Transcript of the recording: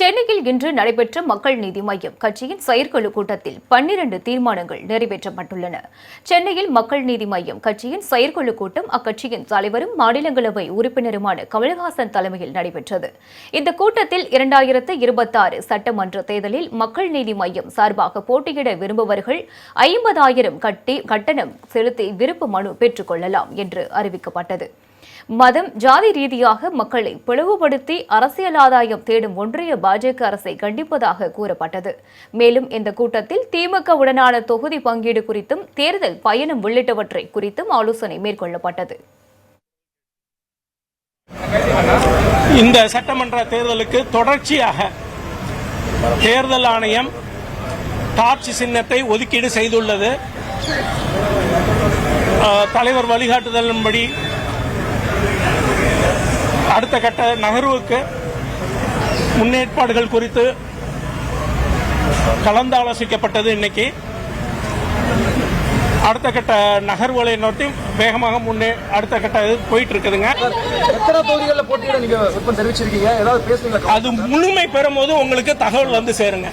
சென்னையில் இன்று நடைபெற்ற மக்கள் நீதி மையம் கட்சியின் செயற்குழு கூட்டத்தில் பன்னிரண்டு தீர்மானங்கள் நிறைவேற்றப்பட்டுள்ளன. சென்னையில் மக்கள் நீதி மையம் கட்சியின் செயற்குழு கூட்டம் அக்கட்சியின் தலைவரும் மாநிலங்களவை உறுப்பினருமான கமல்ஹாசன் தலைமையில் நடைபெற்றது. இந்த கூட்டத்தில் இரண்டாயிரத்து இருபத்தாறு சட்டமன்ற தேர்தலில் மக்கள் நீதி மையம் சார்பாக போட்டியிட விரும்புபவர்கள் ஐம்பதாயிரம் கட்டி கட்டணம் செலுத்தி விருப்ப மனு பெற்றுக் கொள்ளலாம் என்று அறிவிக்கப்பட்டது. மதம் ஜாதி ரீதியாக மக்களை பிளவுபடுத்தி அரசியல் ஆதாயம் தேடும் ஒன்றிய பாஜக அரசை கண்டிப்பதாக கூறப்பட்டது. மேலும் இந்த கூட்டத்தில் திமுக உடனான தொகுதி பங்கீடு குறித்தும் தேர்தல் பயணம் உள்ளிட்டவற்றை குறித்தும் ஆலோசனை மேற்கொள்ளப்பட்டது. இந்த சட்டமன்ற தேர்தலுக்கு தொடர்ச்சியாக தேர்தல் ஆணையம் டார்ச் சின்னத்தை ஒதுக்கீடு செய்துள்ளது. தலைவர் வழிகாட்டுதலின்படி அடுத்த கட்ட நகர்வுக்கு முன்னேற்பாடுகள் குறித்து கலந்தாலோசிக்கப்பட்டது இன்னைக்கு. அடுத்த கட்ட நகர்வுகளை நோக்கி வேகமாக முன்னே அடுத்த கட்ட இது போயிட்டு இருக்குதுங்க எத்தனை தொகுதிகளில் போட்டியிட நீங்க விருப்பம் தெரிவிச்சிருக்கீங்க? ஏதாவது பேசுனீங்களா? அது முழுமை பெறும் போது உங்களுக்கு தகவல் வந்து சேருங்க.